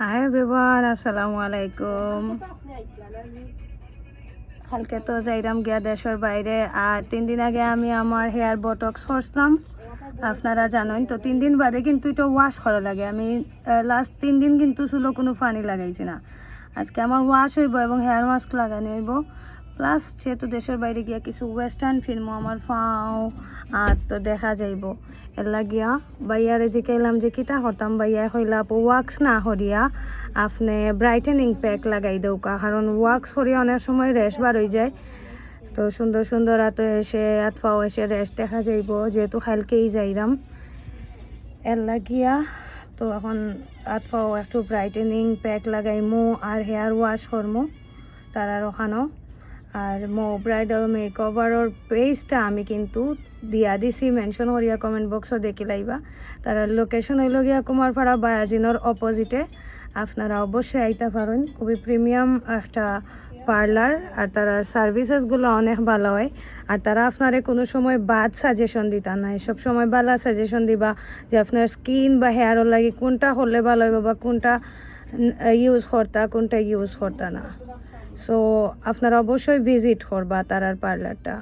Hi everyone আসসালামু আলাইকুম কালকে তো যাইরাম গিয়া দেশের বাইরে, আর তিন দিন আগে আমি আমার হেয়ার বটক্স করছিলাম। আপনারা জানেন তো, তিন দিন বাদে কিন্তু এটা ওয়াশ করা লাগে। আমি লাস্ট তিন দিন কিন্তু চুলো কোনো পানি লাগাইছি না। আজকে আমার ওয়াশ হইব এবং হেয়ার মাস্ক লাগানো হইব। প্লাস যেহেতু দেশের বাইরে গিয়া কিছু ওয়েস্টার্ন ফিল্মও আমার ফাও, আর তো দেখা যাইব। এর লাগিয়া বাইয়ারে জিকাইলাম যে কিতা হতাম বাইয়া হইলা ওয়াক্স না হরিয়া, আপনি ব্রাইটেনিং প্যাক লাগাই দৌকা কারণ ওয়াক্স হরিয়া অনেক সময় রেশ বার হয়ে যায়। তো সুন্দর সুন্দর আত এসে, আতফাও এসে রেশ দেখা যাইব, যেহেতু খালকেই যাইরাম। এর লাগিয়া তো এখন আতফাও একটু ব্রাইটেনিং প্যাক লাগাইমু, আর হেয়ার ওয়াশ করমু তারার ওখানেও। আর মো ব্রাইডাল মেকওভারের পেজটা আমি কিন্তু দিয়া দিছি মেনশন করিয়া কমেন্ট বক্সও দেখি লাইবা। তার লোকেশন হইল গিয়া কুমার কুমারপাড়া বায়াজিনোর অপোজিটে আপনারা অবশ্যই আইতে পারেন, খুবই প্রিমিয়াম একটা পার্লার আর তার সার্ভিসেসগুলো অনেক ভালো হয়। আর তারা আপনারে কোনো সময় বাদ সাজেশন দিতা না। সব সময় ভালো সাজেশন দিবা যে আপনার স্কিন বা হেয়ারও লাগে কোনটা হলে ভালো হইব বা কোনটা ইউজ করতা কোনটা ইউজ করতা না। সো আপনারা অবশ্যই ভিজিট করবা তারার পার্লারটা